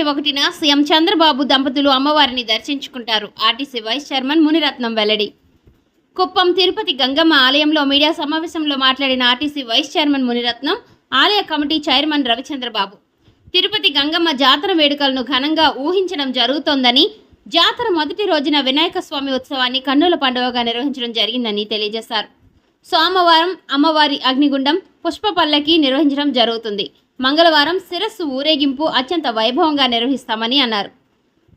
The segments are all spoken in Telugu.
ఇరవై ఒకటిన సీఎం చంద్రబాబు దంపతులు అమ్మవారిని దర్శించుకుంటారు. ఆర్టీసీ వైస్ చైర్మన్ మునిరత్నం వెల్లడి. కుప్పం తిరుపతి గంగమ్మ ఆలయంలో మీడియా సమావేశంలో మాట్లాడిన ఆర్టీసీ వైస్ చైర్మన్ మునిరత్నం ఆలయ కమిటీ చైర్మన్ రవిచంద్రబాబు. తిరుపతి గంగమ్మ జాతర వేడుకలను ఘనంగా ఊహించడం జరుగుతోందని జాతర మొదటి రోజున వినాయక స్వామి ఉత్సవాన్ని కన్నుల పండుగగా నిర్వహించడం జరిగిందని తెలియజేశారు. సోమవారం అమ్మవారి అగ్నిగుండం పుష్ప పల్లకి నిర్వహించడం జరుగుతుంది. మంగళవారం శిరస్సు ఊరేగింపు అత్యంత వైభవంగా నిర్వహిస్తామని అన్నారు.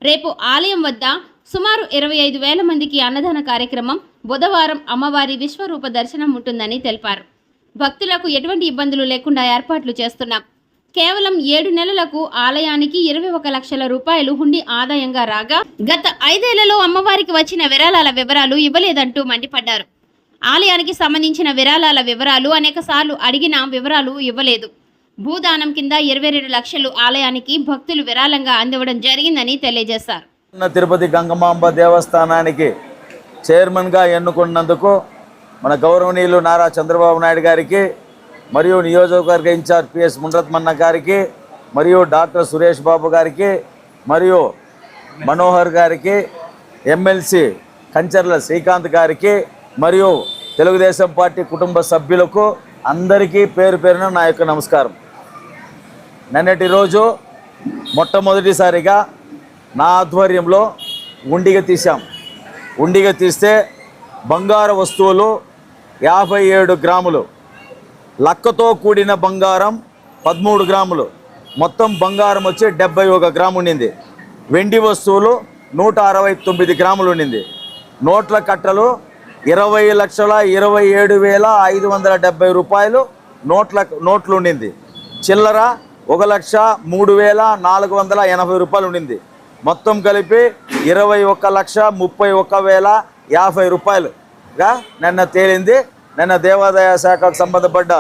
రేపు ఆలయం వద్ద సుమారు ఇరవై ఐదు వేల మందికి అన్నదాన కార్యక్రమం బుధవారం అమ్మవారి విశ్వరూప దర్శనం ఉంటుందని తెలిపారు. భక్తులకు ఎటువంటి ఇబ్బందులు లేకుండా ఏర్పాట్లు చేస్తున్నాం. కేవలం ఏడు నెలలకు ఆలయానికి ఇరవై ఒక లక్షల రూపాయలు హుండీ ఆదాయంగా రాగా గత ఐదేళ్ళలో అమ్మవారికి వచ్చిన విరాళాల వివరాలు ఇవ్వలేదంటూ మండిపడ్డారు. ఆలయానికి సంబంధించిన విరాళాల వివరాలు అనేక సార్లు అడిగిన వివరాలు ఇవ్వలేదు. భూదానం కింద ఇరవై రెండు లక్షలు ఆలయానికి భక్తులు విరాళంగా అందివ్వడం జరిగిందని తెలియజేశారు. ఉన్న తిరుపతి గంగమాంబ దేవస్థానానికి చైర్మన్గా ఎన్నుకున్నందుకు మన గౌరవనీయులు నారా చంద్రబాబు నాయుడు గారికి మరియు నియోజకవర్గ ఇన్ఛార్జ్ పిఎస్ మునరత్మన్న గారికి మరియు డాక్టర్ సురేష్ బాబు గారికి మరియు మనోహర్ గారికి ఎమ్మెల్సీ కంచర్ల శ్రీకాంత్ గారికి మరియు తెలుగుదేశం పార్టీ కుటుంబ సభ్యులకు అందరికీ పేరు పేరున నా యొక్క నమస్కారం. నిన్నటి రోజు మొట్టమొదటిసారిగా నా ఆధ్వర్యంలో ఉండిగ తీసాం ఉండిగ తీస్తే బంగారు వస్తువులు యాభై ఏడు గ్రాములు లక్కతో కూడిన బంగారం పదమూడు గ్రాములు మొత్తం బంగారం వచ్చి డెబ్బై ఒక గ్రాము ఉండింది. వెండి వస్తువులు నూట అరవై తొమ్మిది గ్రాములు ఉండింది. నోట్ల కట్టలు ఇరవై లక్షల ఇరవై ఏడు వేల ఐదు వందల డెబ్బై రూపాయలు నోట్ల నోట్లు ఉండింది. చిల్లర ఒక లక్ష మూడు వేల నాలుగు వందల ఎనభై రూపాయలు ఉండింది. మొత్తం కలిపి ఇరవై ఒక్క లక్ష ముప్పై ఒక్క వేల యాభై రూపాయలుగా నిన్న తేలింది. నిన్న దేవాదాయ శాఖకు సంబంధపడ్డ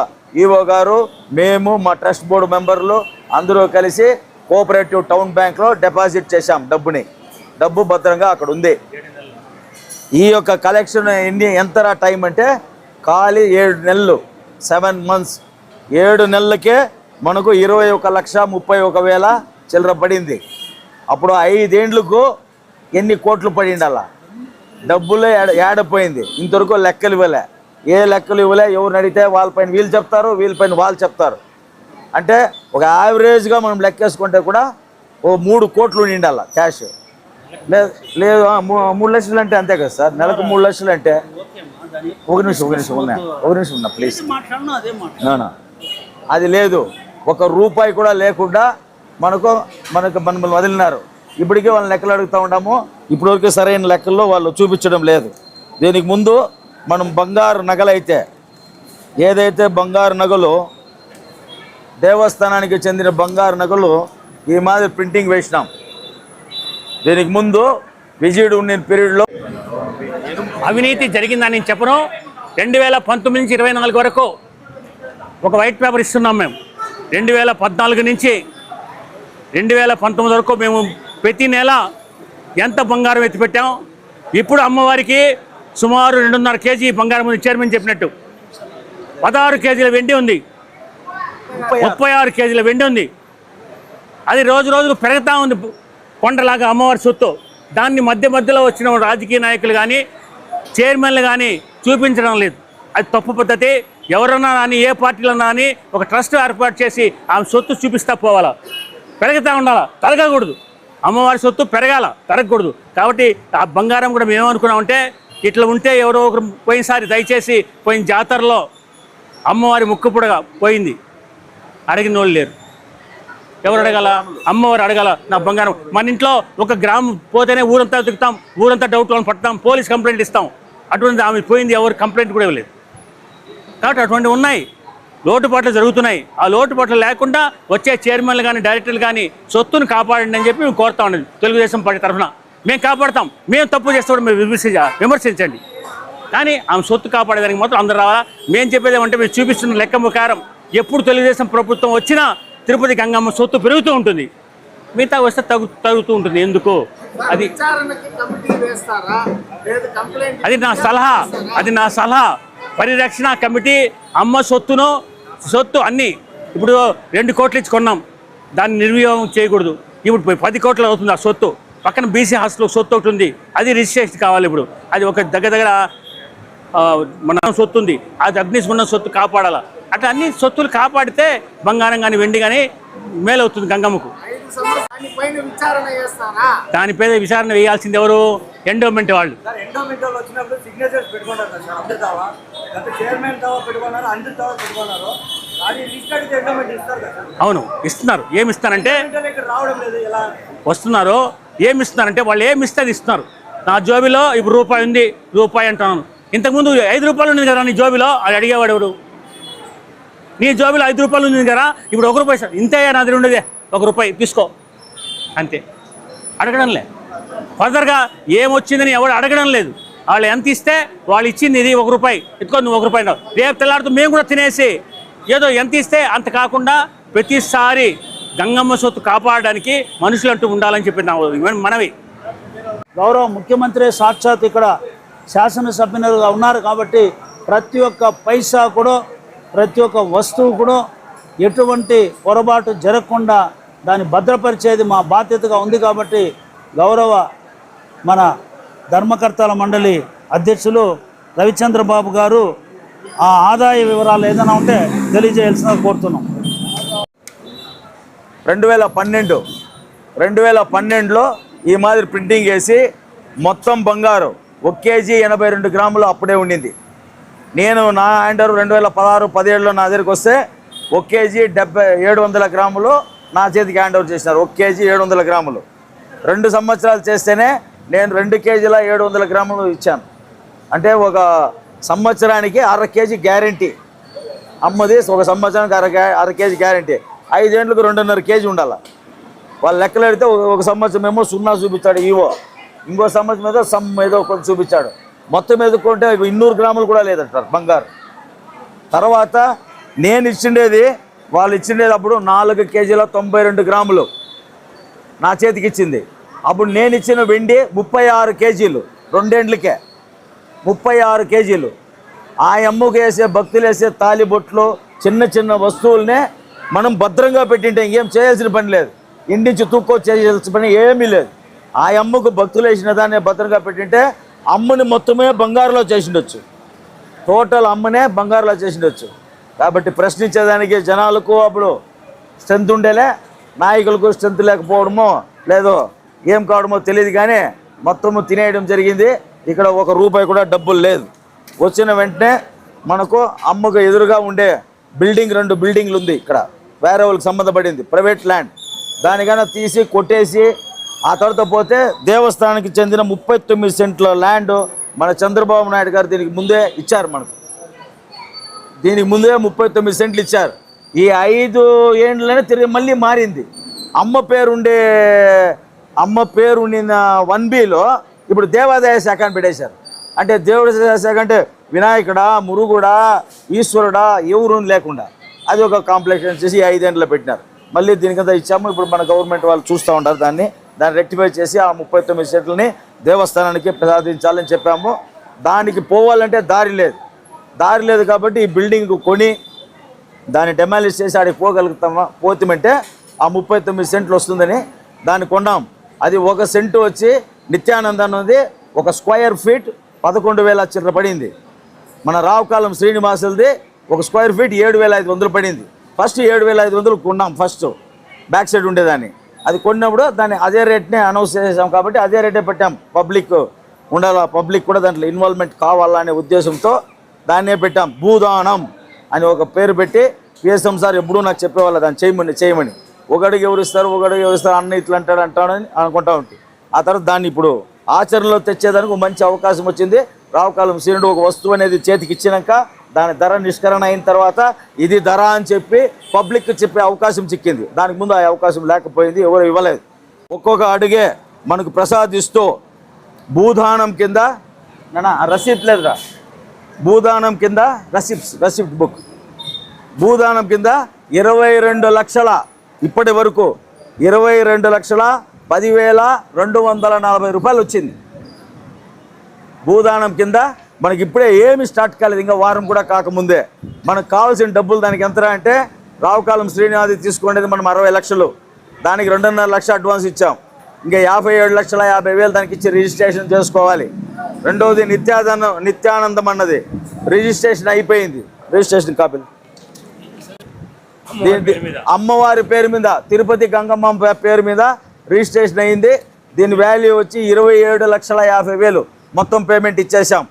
ఈవో గారు మేము మా ట్రస్ట్ బోర్డు మెంబర్లు అందరూ కలిసి కోఆపరేటివ్ టౌన్ బ్యాంక్లో డిపాజిట్ చేశాం డబ్బుని. డబ్బు భద్రంగా అక్కడ ఉంది. ఈ యొక్క కలెక్షన్ ఎన్ని ఎంత టైం అంటే ఖాళీ ఏడు నెలలు సెవెన్ మంత్స్. ఏడు నెలలకే మనకు ఇరవై ఒక లక్ష ముప్పై ఒక వేల చిల్లర పడింది. అప్పుడు ఐదేండ్లకు ఎన్ని కోట్లు పడింది అలా డబ్బులే ఏడ- ఏడపోయింది ఇంతవరకు లెక్కలు ఇవ్వలే. ఏ లెక్కలు ఇవ్వలే? ఎవరిని అడిగితే వాళ్ళపైన వీళ్ళు చెప్తారు వీళ్ళపైన వాళ్ళు చెప్తారు. అంటే ఒక యావరేజ్గా మనం లెక్కేసుకుంటే కూడా ఓ మూడు కోట్లు నిండాల క్యాష్. లేదు మూడు లక్షలు అంటే అంతే కదా సార్? నెలకు మూడు లక్షలు అంటే ఒక నిమిషం ఒక నిమిషం ఉన్నా ఒక నిమిషం ఉన్నా ప్లీజ్. అది లేదు. ఒక రూపాయి కూడా లేకుండా మనకు మనకు మనల్ని వదిలినారు. ఇప్పటికే వాళ్ళని లెక్కలు అడుగుతూ ఉన్నాము. ఇప్పటివరకు సరైన లెక్కల్లో వాళ్ళు చూపించడం లేదు. దీనికి ముందు మనం బంగారు నగలైతే ఏదైతే బంగారు నగలు దేవస్థానానికి చెందిన బంగారు నగలు ఈ మాదిరి ప్రింటింగ్ వేసినాం. దీనికి ముందు విజయుడు ఉన్న పీరియడ్లో అవినీతి జరిగిందని నేను చెప్పను. రెండు వేల పంతొమ్మిది నుంచి ఇరవై నాలుగు వరకు ఒక వైట్ పేపర్ ఇస్తున్నాం మేము. రెండు వేల పద్నాలుగు నుంచి రెండు వేల పంతొమ్మిది వరకు మేము ప్రతి నెల ఎంత బంగారం ఎత్తిపెట్టాం ఇప్పుడు అమ్మవారికి సుమారు రెండున్నర కేజీ బంగారం ఉంది. చైర్మన్ చెప్పినట్టు. పదహారు కేజీల వెండి ఉంది. ముప్పై ఆరు కేజీల వెండి ఉంది. అది రోజు రోజుకు పెరుగుతూ ఉంది కొండలాగా అమ్మవారి సొత్తు. దాన్ని మధ్య మధ్యలో వచ్చిన రాజకీయ నాయకులు కానీ చైర్మన్లు కానీ చూపించడం లేదు. అది తప్పు పద్ధతి. ఎవరన్నా కానీ ఏ పార్టీలో కానీ ఒక ట్రస్ట్ ఏర్పాటు చేసి ఆమె సొత్తు చూపిస్తా పోవాలా? పెరుగుతూ ఉండాలా? తరగకూడదు అమ్మవారి సొత్తు పెరగాల తరగకూడదు కాబట్టి ఆ బంగారం కూడా మేము ఇట్లా ఉంటే ఎవరో ఒకరు పోయినసారి దయచేసి పోయిన జాతరలో అమ్మవారి ముక్కుపుడగా పోయింది. అడిగిన వాళ్ళు లేరు. ఎవరు అడగాల? అమ్మవారు అడగాల నా బంగారం. మన ఇంట్లో ఒక గ్రామం పోతేనే ఊరంతా తిరుగుతాం ఊరంతా డౌట్లో పడతాం పోలీస్ కంప్లైంట్ ఇస్తాం. అటువంటి ఆమె పోయింది ఎవరు కంప్లైంట్ కూడా ఇవ్వలేదు. కాబట్టి అటువంటివి ఉన్నాయి. లోటుపాట్లు జరుగుతున్నాయి. ఆ లోటుపాట్లు లేకుండా వచ్చే చైర్మన్లు కానీ డైరెక్టర్లు కానీ సొత్తును కాపాడండి అని చెప్పి మేము కోరుతా ఉన్నది తెలుగుదేశం పార్టీ తరఫున మేము కాపాడతాం. మేము తప్పు చేస్తే కూడా మేము విమర్శించ విమర్శించండి. కానీ ఆమె సొత్తు కాపాడేదానికి మాత్రం అందరు రావాలా? మేము చెప్పేది ఏమంటే మీరు చూపిస్తున్న లెక్క ప్రకారం ఎప్పుడు తెలుగుదేశం ప్రభుత్వం వచ్చినా తిరుపతి గంగమ్మ సొత్తు పెరుగుతూ ఉంటుంది. మిగతా వస్తే తగ్గు తగ్గుతూ ఉంటుంది. ఎందుకు? అది అది నా సలహా. అది నా సలహా. పరిరక్షణ కమిటీ అమ్మ సొత్తును సొత్తు అన్నీ. ఇప్పుడు రెండు కోట్లు ఇచ్చి కొన్నాం. దాన్ని నిర్వినియోగం చేయకూడదు. ఇప్పుడు పది కోట్లు అవుతుంది ఆ సొత్తు. పక్కన బీసీ హాస్టల్ సొత్తు ఒకటి ఉంది. అది రిజిస్ట్రేషన్ కావాలి ఇప్పుడు. అది ఒక దగ్గర దగ్గర మన సొత్తు ఉంది. అది అగ్నిస్మరణ సొత్తు కాపాడాల? అట్లా అన్ని సొత్తులు కాపాడితే బంగారం కానీ వెండి కానీ మేలవుతుంది గంగమ్మకు. దాని పేద విచారణ దానిపై విచారణ వేయాల్సింది ఎవరు? ఎండోమెంట్ వాళ్ళు. సార్ సార్ గత చైర్మన్ దావా పెట్టుకున్నారు అందరు దావా పెట్టుకున్నారు. సార్. అవును ఇస్తున్నారు. ఏమి ఇస్తారంటే వస్తున్నారు. ఏమి ఇస్తున్నారంటే వాళ్ళు ఏమి ఇస్తే అది ఇస్తున్నారు. నా జోబిలో ఇప్పుడు రూపాయి ఉంది రూపాయి అంటున్నాను. ఇంతకుముందు ఐదు రూపాయలు ఉంది కదా నీ జోబిలో? అది అడిగేవాడు ఎవడు? నీ జోబిలో ఐదు రూపాయలు ఉంది కదా ఇప్పుడు ఒక రూపాయి ఇస్తాడు. ఇంతే నా దగ్గర ఉండేదే ఒక రూపాయి తీసుకో. అంతే. అడగడం లే ఫర్దర్గా ఏమొచ్చిందని ఎవడు అడగడం లేదు. వాళ్ళు ఎంత ఇస్తే వాళ్ళు ఇచ్చింది ఇది ఒక రూపాయి. ఎత్తుకో నువ్వు ఒక రూపాయి రేపు తెల్లాడుతూ మేము కూడా తినేసి ఏదో ఎంత ఇస్తే అంత కాకుండా ప్రతిసారి గంగమ్మ సొత్తు కాపాడడానికి మనుషులు అంటూ ఉండాలని చెప్పి నా మనవి. గౌరవ ముఖ్యమంత్రి సాక్షాత్ ఇక్కడ శాసనసభ్యులుగా ఉన్నారు కాబట్టి ప్రతి ఒక్క పైసా కూడా ప్రతి ఒక్క వస్తువు కూడా ఎటువంటి పొరపాటు జరగకుండా దాన్ని భద్రపరిచేది మా బాధ్యతగా ఉంది కాబట్టి గౌరవ మన ధర్మకర్తల మండలి అధ్యక్షులు రవిచంద్రబాబు గారు ఆ ఆదాయ వివరాలు ఏదైనా ఉంటే తెలియజేయాల్సిన కోరుతున్నాం. రెండు వేల పన్నెండు రెండు వేల పన్నెండులో ఈ మాదిరి ప్రింటింగ్ వేసి మొత్తం బంగారు ఒక కేజీ ఎనభై రెండు గ్రాములు అప్పుడే ఉండింది. నేను నా హ్యాండర్ రెండు వేల పదహారు పదిహేడులో నా దగ్గరికి వస్తే ఒక కేజీ డెబ్బై ఏడు వందల గ్రాములు నా చేతికి హ్యాండ్ ఓవర్ చేసినారు. ఒక కేజీ ఏడు వందల గ్రాములు. రెండు సంవత్సరాలు చేస్తేనే నేను రెండు కేజీల ఏడు వందల గ్రాములు ఇచ్చాను. అంటే ఒక సంవత్సరానికి అర కేజీ గ్యారంటీ. అమ్మది ఒక సంవత్సరానికి అర అర కేజీ గ్యారంటీ. ఐదేండ్లకు రెండున్నర కేజీ ఉండాలి. వాళ్ళు లెక్కలు పెడితే ఒక- ఒక సంవత్సరం ఏమో సున్నా చూపించాడు ఈవో. ఇంకో సంవత్సరం ఏదో సమ్ ఏదో కొంచెం చూపించాడు మొత్తం ఎదుర్కొంటే ఇన్నూరు గ్రాములు కూడా లేదంటారు బంగారు. తర్వాత నేను ఇచ్చిండేది వాళ్ళు ఇచ్చిండేది అప్పుడు నాలుగు కేజీల తొంభై రెండు గ్రాములు. నా చేతికి ఇచ్చింది. అప్పుడు నేను ఇచ్చిన వెండి ముప్పై ఆరు కేజీలు. రెండేండ్లకే. ముప్పై ఆరు కేజీలు. ఆ అమ్మకు వేసే భక్తులు వేసే తాలిబొట్లు చిన్న చిన్న వస్తువులనే మనం భద్రంగా పెట్టింటే ఇంకేం చేయాల్సిన పని లేదు. ఇంటించి తూక్కో చేయాల్సిన పని ఏమీ లేదు. ఆ అమ్మకు భక్తులు వేసిన దాన్ని భద్రంగా పెట్టింటే అమ్మని మొత్తమే బంగారులో చేసిండొచ్చు. టోటల్ అమ్మనే బంగారులో చేసిండొచ్చు. కాబట్టి ప్రశ్నించేదానికి జనాలకు అప్పుడు స్ట్రెంత్ ఉండేలే. నాయకులకు స్ట్రెంత్ లేకపోవడమో లేదో ఏం కావడమో తెలియదు కానీ మొత్తము తినేయడం జరిగింది. ఇక్కడ ఒక రూపాయి కూడా డబ్బులు లేదు. వచ్చిన వెంటనే మనకు అమ్మకు ఎదురుగా ఉండే బిల్డింగ్ రెండు బిల్డింగ్లు ఉంది ఇక్కడ. వేరే వాళ్ళకి సంబంధపడింది. Private land. దానికైనా తీసి కొట్టేసి ఆ తర్వాత పోతే దేవస్థానానికి చెందిన ముప్పై తొమ్మిది సెంట్ల ల్యాండ్ మన చంద్రబాబు నాయుడు గారు దీనికి ముందే ఇచ్చారు మనకు. దీనికి ముందే ముప్పై తొమ్మిది సెంట్లు ఇచ్చారు. ఈ ఐదు ఏండ్లనే తిరిగి మళ్ళీ మారింది. అమ్మ పేరుండే అమ్మ పేరు నిన్న వన్ బిలో ఇప్పుడు దేవాదాయ శాఖ అని పెట్టేశారు. అంటే దేవుడి శాఖ అంటే వినాయకుడా మురుగుడా ఈశ్వరుడా ఎవరు లేకుండా. అది ఒక కాంప్లెక్షన్ చేసి ఈ పెట్టినారు. మళ్ళీ దీనికంతా ఇచ్చాము. ఇప్పుడు మన గవర్నమెంట్ వాళ్ళు చూస్తూ ఉంటారు దాన్ని. దాన్ని రెక్టిఫై చేసి ఆ ముప్పై తొమ్మిది సెంట్లని దేవస్థానానికి ప్రసాదించాలని చెప్పాము. దానికి పోవాలంటే దారి లేదు. దారి లేదు కాబట్టి ఈ బిల్డింగ్ కొని దాన్ని డెమాలిష్ చేసి ఆడికి పోగలుగుతామా? పోతామంటే ఆ ముప్పై తొమ్మిది సెంట్లు వస్తుందని దాన్ని కొన్నాం. అది ఒక సెంటు వచ్చి నిత్యానంద అన్నది ఒక స్క్వయర్ ఫీట్ పదకొండు వేల చిల్లర పడింది. మన రావుకాలం శ్రీనివాసులది ఒక స్క్వేర్ ఫీట్ ఏడు వేల ఐదు వందలు పడింది. ఫస్ట్ ఏడు వేల ఐదు వందలు కొన్నాం ఫస్ట్. బ్యాక్ సైడ్ ఉండేదాన్ని. అది కొన్నప్పుడు దాన్ని అదే రేట్నే అనౌన్స్ చేసాం కాబట్టి అదే రేటే పెట్టాం. పబ్లిక్ ఉండాలా? పబ్లిక్ కూడా దాంట్లో ఇన్వాల్వ్మెంట్ కావాలనే ఉద్దేశంతో దాన్నే పెట్టాం. భూదానం అని ఒక పేరు పెట్టి పిఎస్ఎం సార్ ఎప్పుడూ నాకు చెప్పేవాళ్ళు దాన్ని చేయమని చేయమని. ఒకడికి ఎవరిస్తారు ఒకడికి ఎవరిస్తారు అన్న ఇట్లా అంటాడు అంటాడని అనుకుంటా ఉంటాయి. ఆ తర్వాత దాన్ని ఇప్పుడు ఆచరణలో తెచ్చేదానికి ఒక మంచి అవకాశం వచ్చింది. రావుకాలం సీనుడు ఒక వస్తువు అనేది చేతికి ఇచ్చినాక దాని ధర నిష్కరణ అయిన తర్వాత ఇది ధర అని చెప్పి పబ్లిక్ చెప్పే అవకాశం చిక్కింది. దానికి ముందు ఆ అవకాశం లేకపోయింది ఎవరు ఇవ్వలేదు. ఒక్కొక్క అడిగే మనకు ప్రసాదిస్తూ భూదానం కింద నాన్న రసీద్ లేదురా. భూదానం కింద రసిప్ట్స్ రసీప్ట్ బుక్. భూదానం కింద ఇరవై రెండు లక్షల ఇప్పటి వరకు ఇరవై రెండు లక్షల పదివేల రెండు వందల నలభై రూపాయలు వచ్చింది. భూదానం కింద మనకి ఇప్పుడే ఏమి స్టార్ట్ కాలేదు. ఇంకా వారం కూడా కాకముందే. మనకు కావాల్సిన డబ్బులు దానికి ఎంత అంటే రావుకాలం శ్రీనివాది తీసుకునేది మనం అరవై లక్షలు. దానికి రెండున్నర లక్ష అడ్వాన్స్ ఇచ్చాం. ఇంకా యాభై ఏడు లక్షల యాభై వేలు దానికి ఇచ్చి రిజిస్ట్రేషన్ చేసుకోవాలి. రెండవది నిత్యాదనం నిత్యానందం అన్నది. రిజిస్ట్రేషన్ అయిపోయింది. రిజిస్ట్రేషన్ కాపీలు. అమ్మవారి పేరు మీద. అమ్మవారి పేరు మీద తిరుపతి గంగమ్మ పేరు మీద రిజిస్ట్రేషన్ అయింది. దీని వాల్యూ వచ్చి ఇరవై ఏడు లక్షల యాభై వేలు. మొత్తం పేమెంట్ ఇచ్చేసాం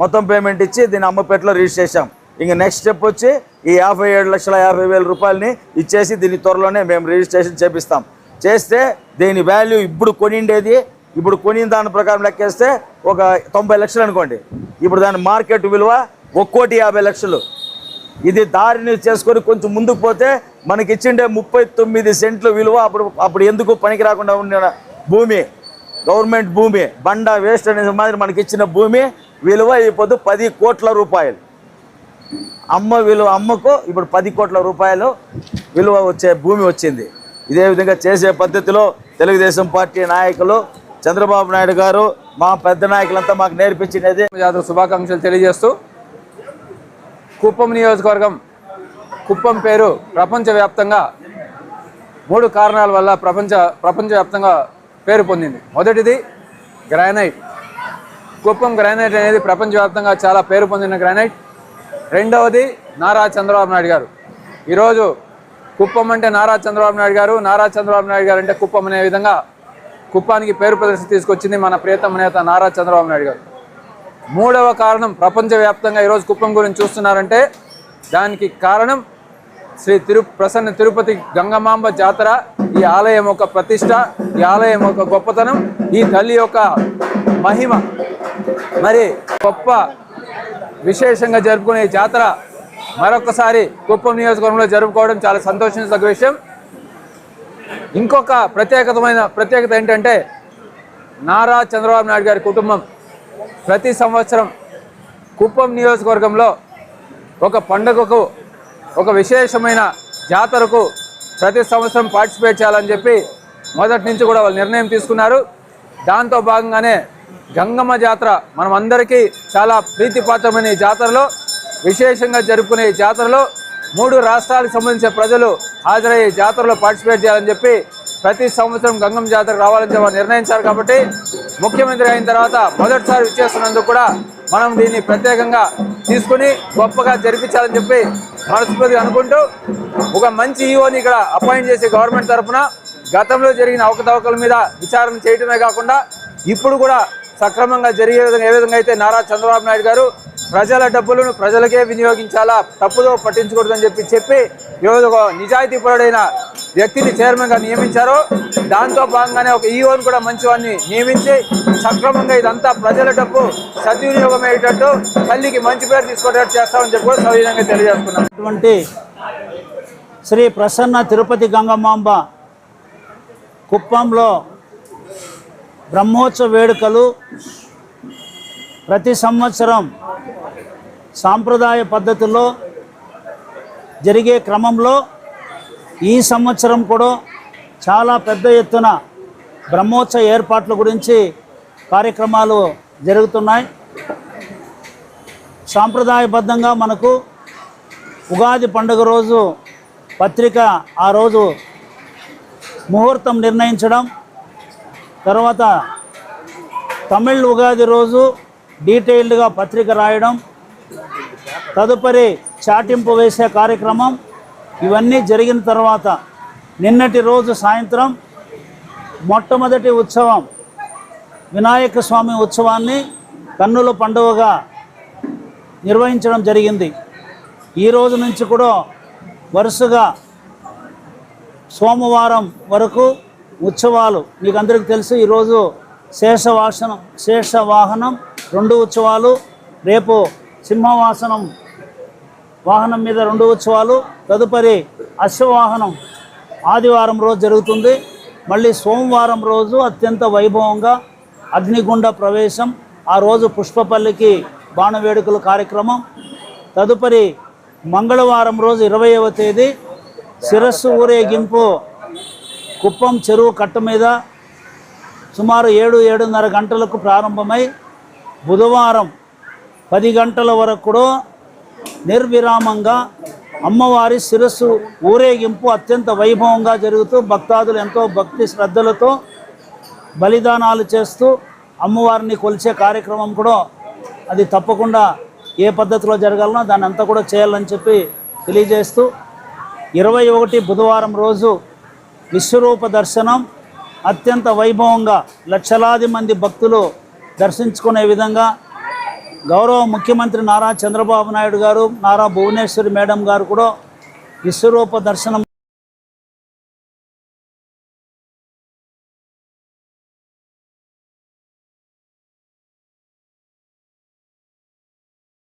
మొత్తం పేమెంట్ ఇచ్చి దీని అమ్మపేటలో రిజిస్టర్ చేసాం ఇంక నెక్స్ట్ స్టెప్ వచ్చి ఈ యాభై ఏడు లక్షల యాభై వేల రూపాయలని ఇచ్చేసి దీని త్వరలోనే మేము రిజిస్ట్రేషన్ చేపిస్తాం. చేస్తే దీని వాల్యూ ఇప్పుడు కొనిండేది. ఇప్పుడు కొనిన దాని ప్రకారం లెక్కేస్తే ఒక తొంభై లక్షలు అనుకోండి. ఇప్పుడు దాని మార్కెట్ విలువ ఒక కోటి యాభై లక్షలు. ఇది దారిని చేసుకొని కొంచెం ముందుకు పోతే మనకి ఇచ్చిండే ముప్పై తొమ్మిది సెంట్లు విలువ. అప్పుడు అప్పుడు ఎందుకు పనికి రాకుండా ఉండిన భూమి? గవర్నమెంట్ భూమి. బండ వేస్ట్ అనే మాదిరి మనకి ఇచ్చిన భూమి విలువ ఇప్పుడు పది కోట్ల రూపాయలు. అమ్మ విలువ అమ్మకు ఇప్పుడు పది కోట్ల రూపాయలు విలువ వచ్చే భూమి వచ్చింది. ఇదే విధంగా చేసే పద్ధతిలో తెలుగుదేశం పార్టీ నాయకులు చంద్రబాబు నాయుడు గారు మా పెద్ద నాయకులంతా మాకు నేర్పించినది. జాతర శుభాకాంక్షలు తెలియజేస్తూ కుప్పం నియోజకవర్గం. కుప్పం పేరు ప్రపంచవ్యాప్తంగా మూడు కారణాల వల్ల ప్రపంచ ప్రపంచవ్యాప్తంగా పేరు పొందింది. మొదటిది గ్రానైట్. కుప్పం గ్రానైట్ అనేది ప్రపంచవ్యాప్తంగా చాలా పేరు పొందిన గ్రానైట్. రెండవది నారా చంద్రబాబు నాయుడు గారు. ఈరోజు కుప్పం అంటే నారా చంద్రబాబు నాయుడు గారు. నారా చంద్రబాబు నాయుడు గారు అంటే కుప్పం అనే విధంగా కుప్పానికి పేరు ప్రదర్శన తీసుకొచ్చింది మన ప్రియతమ నేత నారా చంద్రబాబు నాయుడు గారు. మూడవ కారణం ప్రపంచవ్యాప్తంగా ఈరోజు కుప్పం గురించి చూస్తున్నారంటే దానికి కారణం శ్రీ తిరు ప్రసన్న తిరుపతి గంగమాంబ జాతర ఈ ఆలయం యొక్క ప్రతిష్ట ఈ ఆలయం యొక్క గొప్పతనం ఈ తల్లి యొక్క మహిమ. మరి గొప్ప విశేషంగా జరుపుకునే జాతర మరొకసారి కుప్పం నియోజకవర్గంలో జరుపుకోవడం చాలా సంతోషించదగ్గ విషయం. ఇంకొక ప్రత్యేకతమైన ప్రత్యేకత ఏంటంటే నారా చంద్రబాబు నాయుడు గారి కుటుంబం. ప్రతి సంవత్సరం కుప్పం నియోజకవర్గంలో ఒక పండుగకు ఒక విశేషమైన జాతరకు ప్రతి సంవత్సరం పార్టిసిపేట్ చేయాలని చెప్పి మొదటి నుంచి కూడా వాళ్ళు నిర్ణయం తీసుకున్నారు. దాంతో భాగంగానే గంగమ్మ జాతర మనమందరికీ చాలా ప్రీతిపాత్రమైన ఈ జాతరలో విశేషంగా జరుపుకునే ఈ జాతరలో మూడు రాష్ట్రాలకు సంబంధించిన ప్రజలు హాజరయ్యే జాతరలో పార్టిసిపేట్ చేయాలని చెప్పి ప్రతి సంవత్సరం గంగం జాతర రావాలని చెప్పి నిర్ణయించారు కాబట్టి ముఖ్యమంత్రి అయిన తర్వాత మొదటిసారి విచ్చేస్తున్నందుకు కూడా మనం దీన్ని ప్రత్యేకంగా తీసుకుని గొప్పగా జరిపించాలని చెప్పి మనస్ఫూర్తిగా అనుకుంటూ ఒక మంచి ఈఓని ఇక్కడ అపాయింట్ చేసి గవర్నమెంట్ తరఫున గతంలో జరిగిన అవకతవకల మీద విచారణ చేయటమే కాకుండా ఇప్పుడు కూడా సక్రమంగా జరిగే విధంగా ఏ విధంగా అయితే నారా చంద్రబాబు నాయుడు గారు ప్రజల డబ్బులను ప్రజలకే వినియోగించాలా తప్పుదో పట్టించకూడదని చెప్పి చెప్పి ఈరోజు ఒక నిజాయితీ పరుడైన వ్యక్తిని చైర్మన్గా నియమించారో దాంతో భాగంగానే ఒక ఈఓని కూడా మంచివాడిని నియమించి సక్రమంగా ఇదంతా ప్రజల డబ్బు సద్వినియోగం అయ్యేటట్టు తల్లికి మంచి పేరు తీసుకునేటట్టు చేస్తామని చెప్పి కూడా సవినయంగా తెలియజేసుకున్నాం. అటువంటి శ్రీ ప్రసన్న తిరుపతి గంగమాంబ కుప్పంలో బ్రహ్మోత్సవ వేడుకలు ప్రతి సంవత్సరం సాంప్రదాయ పద్ధతిలో జరిగే క్రమంలో ఈ సంవత్సరం కూడా చాలా పెద్ద ఎత్తున బ్రహ్మోత్సవ ఏర్పాట్ల గురించి కార్యక్రమాలు జరుగుతున్నాయి. సాంప్రదాయబద్ధంగా మనకు ఉగాది పండుగ రోజు పత్రిక ఆ రోజు ముహూర్తం నిర్ణయించడం తర్వాత తమిళ్ ఉగాది రోజు డీటెయిల్డ్గా పత్రిక రాయడం తదుపరి చాటింపు వేసే కార్యక్రమం ఇవన్నీ జరిగిన తర్వాత నిన్నటి రోజు సాయంత్రం మొట్టమొదటి ఉత్సవం వినాయక స్వామి ఉత్సవాన్ని కన్నుల పండుగగా నిర్వహించడం జరిగింది. ఈ రోజు నుంచి కూడా వరుసగా సోమవారం వరకు ఉత్సవాలు. మీకు అందరికీ తెలుసు ఈరోజు శేషవాసనం శేషవాహనం రెండు ఉత్సవాలు. రేపు సింహవాసనం వాహనం మీద రెండు ఉత్సవాలు తదుపరి అశ్వవాహనం ఆదివారం రోజు జరుగుతుంది. మళ్ళీ సోమవారం రోజు అత్యంత వైభవంగా అగ్నిగుండ ప్రవేశం ఆ రోజు పుష్పపల్లికి బాణవేడుకల కార్యక్రమం. తదుపరి మంగళవారం రోజు ఇరవైవ తేదీ శిరస్సు ఊరేగింపు కుప్పం చెరువు కట్ట మీద సుమారు ఏడు ఏడున్నర గంటలకు ప్రారంభమై బుధవారం పది గంటల వరకు కూడా నిర్విరామంగా అమ్మవారి శిరస్సు ఊరేగింపు అత్యంత వైభవంగా జరుగుతూ భక్తాదులు ఎంతో భక్తి శ్రద్ధలతో బలిదానాలు చేస్తూ అమ్మవారిని కొలిచే కార్యక్రమం కూడా అది తప్పకుండా ఏ పద్ధతిలో జరగాలనో దాన్ని అంతా కూడా చేయాలని చెప్పి తెలియజేస్తూ ఇరవై ఒకటి బుధవారం రోజు విశ్వరూప దర్శనం అత్యంత వైభవంగా లక్షలాది మంది భక్తులు దర్శించుకునే విధంగా గౌరవ ముఖ్యమంత్రి నారా చంద్రబాబు నాయుడు గారు నారా భువనేశ్వరి మేడం గారు కూడా విశ్వరూప దర్శనం